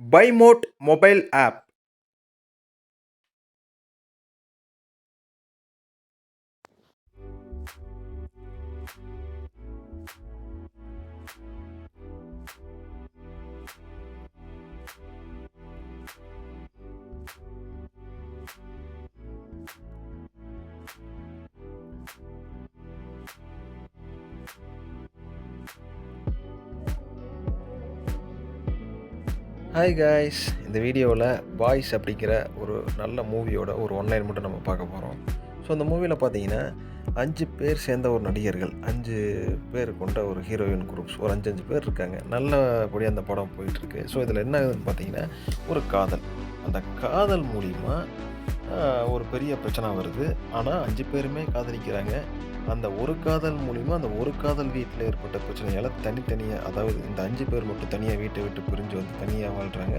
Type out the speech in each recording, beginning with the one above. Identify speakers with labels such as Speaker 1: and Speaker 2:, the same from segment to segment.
Speaker 1: by mode mobile app hi guys இந்த வீடியோவில் boys அப்படிங்கிற ஒரு நல்ல மூவியோட ஒரு ஒன்லைன் மட்டும் நம்ம பார்க்க போகிறோம் ஸோ அந்த மூவியில் பார்த்தீங்கன்னா அஞ்சு பேர் சேர்ந்த ஒரு நடிகர்கள் அஞ்சு பேர் கொண்ட ஒரு ஹீரோயின் குரூப்ஸ் ஒரு அஞ்சு அஞ்சு பேர் இருக்காங்க. நல்லபடியாக அந்த படம் போயிட்டுருக்கு ஸோ இதில் என்ன ஆகுதுன்னு பார்த்தீங்கன்னா ஒரு காதல். அந்த காதல் மூலிமா ஒரு பெரிய பிரச்சனை வருது. ஆனால் அஞ்சு பேருமே காதலிக்கிறாங்க. அந்த ஒரு காதல் மூலிமா அந்த ஒரு காதல் வீட்டில் ஏற்பட்ட பிரச்சனையால் தனித்தனியாக அதாவது இந்த அஞ்சு பேர் மட்டும் தனியாக வீட்டை விட்டு பிரிஞ்சு வந்து தனியாக வாழ்கிறாங்க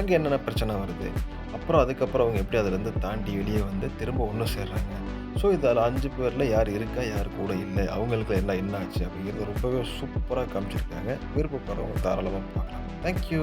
Speaker 1: அங்கே என்னென்ன பிரச்சனை வருது? அப்புறம் அதுக்கப்புறம் அவங்க எப்படி அதிலேருந்து தாண்டி வெளியே வந்து திரும்ப ஒன்று சேர்றாங்க. ஸோ இதில் அஞ்சு பேரில் யார் இருக்கா யார் கூட இல்லை அவங்களுக்கு எல்லாம் என்ன ஆச்சு அப்படிங்கிறது ரொம்பவே சூப்பராக காமிச்சிருக்காங்க. விருப்பப்படுறவங்க தாராளமாக பார்க்கலாம். தேங்க்யூ